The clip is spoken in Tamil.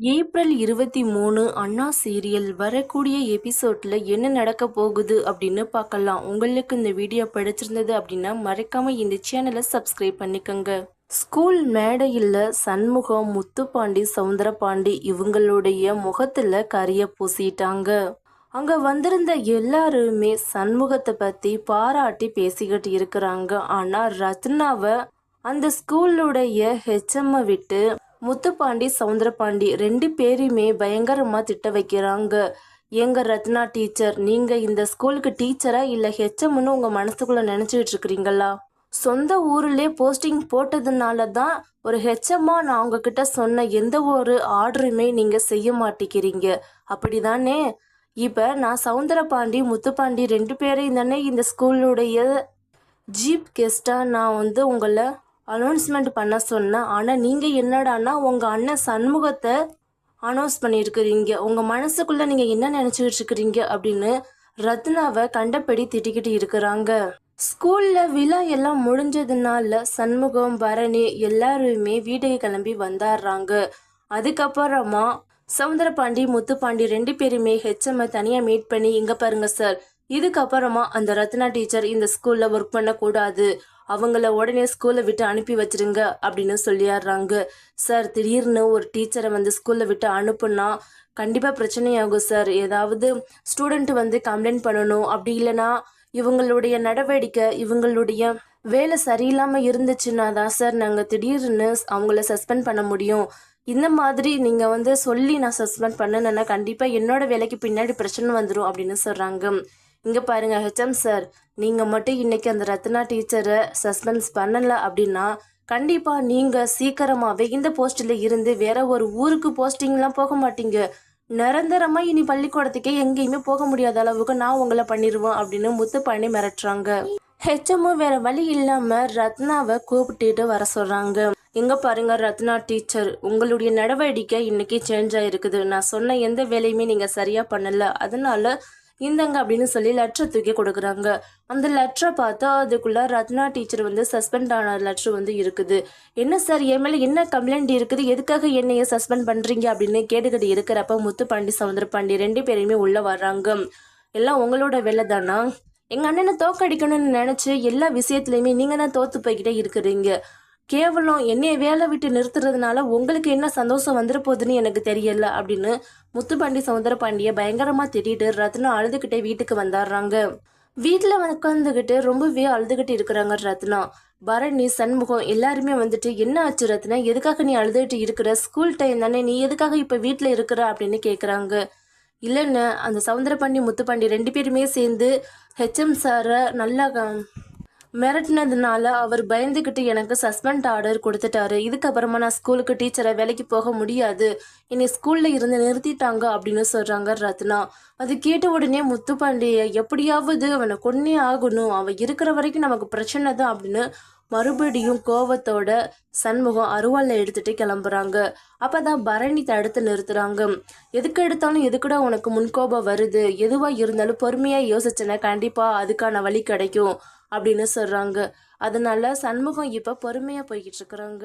ஏப்ரல் இருபத்தி மூணு அண்ணா சீரியல் வரக்கூடிய எபிசோட்ல என்ன நடக்க போகுது அப்படின்னு பார்க்கலாம். உங்களுக்கு இந்த வீடியோ பிடிச்சிருந்தது அப்படின்னா மறக்காம இந்த சேனலை சப்ஸ்கிரைப் பண்ணிக்கோங்க. ஸ்கூல் மேடையில் சண்முகம் முத்துப்பாண்டி சவுந்தரபாண்டி இவங்களுடைய முகத்துல கரிய பூசிட்டாங்க. அங்க வந்திருந்த எல்லாருமே சண்முகத்தை பத்தி பாராட்டி பேசிக்கிட்டு இருக்கிறாங்க. ஆனா ரத்னாவை அந்த ஸ்கூலுடைய ஹெச்எம்மை விட்டு முத்துப்பாண்டி சவுந்தரபாண்டி ரெண்டு பேரையுமே பயங்கரமாக திட்ட வைக்கிறாங்க. எங்க ரத்னா டீச்சர் நீங்க இந்த ஸ்கூலுக்கு டீச்சரா இல்ல ஹெச்எம்னு உங்க மனசுக்குள்ள நினைச்சிட்டு இருக்கிறீங்களா? சொந்த ஊர்லயே போஸ்டிங் போட்டதுனால தான் ஒரு ஹெச்எம்மா நான் உங்ககிட்ட சொன்ன எந்த ஒரு ஆர்டருமே நீங்க செய்ய மாட்டேங்கிறீங்க. அப்படிதானே? இப்ப நான் சவுந்தரபாண்டி முத்துப்பாண்டி ரெண்டு பேரையும் தானே இந்த ஸ்கூலுடைய ஜீப் கெஸ்டா நான் வந்து உங்களை அனௌன்ஸ்மெண்ட் பண்ண சொன்னேன் ஆனால் நீங்கள் என்னடான்னா உங்கள் அண்ணன் சண்முகத்தை அனௌன்ஸ் பண்ணியிருக்கிறீங்க. உங்கள் மனசுக்குள்ளே நீங்கள் என்ன நினச்சிக்கிட்டு இருக்கிறீங்க அப்படின்னு ரத்னாவை கண்டபடி திட்டிக்கிட்டு இருக்கிறாங்க. ஸ்கூலில் விழா எல்லாம் முடிஞ்சதுனால சண்முகம் பரணி எல்லாருமே வீட்டுக்கு கிளம்பி வந்தாடுறாங்க. அதுக்கப்புறமா சவுந்தரபாண்டி முத்துப்பாண்டி ரெண்டு பேருமே ஹெச்எம்ஐ தனியாக மீட் பண்ணி இங்கே பாருங்க சார் இதுக்கப்புறமா அந்த ரத்னா டீச்சர் இந்த ஸ்கூலில் ஒர்க் பண்ணக்கூடாது. அவங்கள உடனே ஸ்கூலை விட்டு அனுப்பி வச்சிருங்க அப்படின்னு சொல்லிடுறாங்க சார் திடீர்னு ஒரு டீச்சரை வந்து ஸ்கூலில் விட்டு அனுப்புனா கண்டிப்பாக பிரச்சனையாகும் சார் ஏதாவது ஸ்டூடெண்ட் வந்து கம்ப்ளைண்ட் பண்ணணும். அப்படி இல்லைன்னா இவங்களுடைய நடவடிக்கை இவங்களுடைய வேலை சரியில்லாமல் இருந்துச்சுன்னா தான் சார் நாங்கள் திடீர்னு அவங்கள சஸ்பெண்ட் பண்ண முடியும். இந்த மாதிரி நீங்கள் வந்து சொல்லி நான் சஸ்பெண்ட் பண்ணணுன்னா கண்டிப்பாக என்னோட வேலைக்கு பின்னாடி பிரச்சனை வந்துடும் அப்படின்னு சொல்கிறாங்க இங்கே பாருங்க ஹெச்எம் சார் நீங்கள் மட்டும் இன்றைக்கி அந்த ரத்னா டீச்சரை சஸ்பென்ஸ் பண்ணலை அப்படின்னா கண்டிப்பாக நீங்கள் சீக்கிரமாகவே இந்த போஸ்ட்டில் இருந்து வேற ஒரு ஊருக்கு போஸ்டிங்லாம் போக மாட்டீங்க. நிரந்தரமாக இனி பள்ளிக்கூடத்துக்கே எங்கேயுமே போக முடியாத அளவுக்கு நான் உங்களை பண்ணிடுவேன் அப்படின்னு முத்து பண்ணி மிரட்டுறாங்க ஹெச்எம்மும் வேற வழி இல்லாமல் ரத்னாவை கூப்பிட்டுட்டு வர சொல்கிறாங்க இங்கே பாருங்க ரத்னா டீச்சர் உங்களுடைய நடவடிக்கை இன்னைக்கு சேஞ்ச் ஆகிருக்குது நான் சொன்ன எந்த வேலையுமே நீங்கள் சரியாக பண்ணலை. அதனால இந்தங்க அப்படின்னு சொல்லி லெட்டரை தூக்கி கொடுக்குறாங்க. அந்த லெட்டரை பார்த்தா அதுக்குள்ள ரத்னா டீச்சர் வந்து சஸ்பெண்ட் ஆன லெட்டர் வந்து இருக்குது. என்ன சார் என் மேலே என்ன கம்ப்ளைண்ட் இருக்குது? எதுக்காக என்னைய சஸ்பெண்ட் பண்ணுறீங்க அப்படின்னு கேட்டுக்கிட்டு இருக்கிறப்ப முத்து பாண்டி சவுந்தர பாண்டி ரெண்டு பேரையுமே உள்ளே வர்றாங்க. எல்லாம் உங்களோட வேலை தானா? எங்கள் அண்ணனை தோக்கடிக்கணும்னு நினச்சி எல்லா விஷயத்துலையுமே நீங்கள் தான் தோற்று போய்கிட்டே இருக்கிறீங்க. கேவலம் என்னைய வேலை விட்டு நிறுத்துறதுனால உங்களுக்கு என்ன சந்தோஷம் வந்துட போகுதுன்னு எனக்கு தெரியல அப்படின்னு முத்துப்பாண்டி சவுந்தர பாண்டிய பயங்கரமா திட்டிட்டு ரத்னா அழுதுகிட்டே வீட்டுக்கு வந்துடுறாங்க வீட்டில் உட்காந்துக்கிட்டு ரொம்பவே அழுதுகிட்டு இருக்கிறாங்க ரத்னா பரணி சண்முகம் எல்லாருமே வந்துட்டு என்ன ஆச்சு ரத்னா? எதுக்காக நீ அழுதுகிட்டு இருக்கிற? ஸ்கூல் டைம் தானே. நீ எதுக்காக இப்போ வீட்டில் இருக்கிற? அப்படின்னு கேட்குறாங்க இல்லைன்னு அந்த சவுந்தரபாண்டி முத்துப்பாண்டி ரெண்டு பேருமே சேர்ந்து ஹெச்எம் சாரை நல்லா மிரட்டினதுனால அவர் பயந்துக்கிட்டு எனக்கு சஸ்பெண்ட் ஆர்டர் கொடுத்துட்டாரு. இதுக்கப்புறமா நான் ஸ்கூலுக்கு டீச்சரை வேலைக்கு போக முடியாது. என்னை ஸ்கூல்ல இருந்து நிறுத்திட்டாங்க அப்படின்னு சொல்றாங்க ரத்னா. அது கேட்ட உடனே முத்துப்பாண்டிய எப்படியாவது அவனை கொன்னே ஆகணும். அவன் இருக்கிற வரைக்கும் நமக்கு பிரச்சனை தான் அப்படின்னு மறுபடியும் கோவத்தோட சண்முகம் அருவாளை எடுத்துட்டு கிளம்புறாங்க. அப்பதான் பரணி தடுத்து நிறுத்துறாங்க. எதுக்கு எடுத்தாலும் எதுக்குடா உனக்கு முன்கோபம் வருது? எதுவா இருந்தாலும் பொறுமையா யோசிச்சேன்னா கண்டிப்பா அதுக்கான வழி கிடைக்கும். அப்படின்னு சொல்கிறாங்க அதனால சண்முகம் இப்போ பொறுமையாக போய்கிட்டு இருக்கிறாங்க.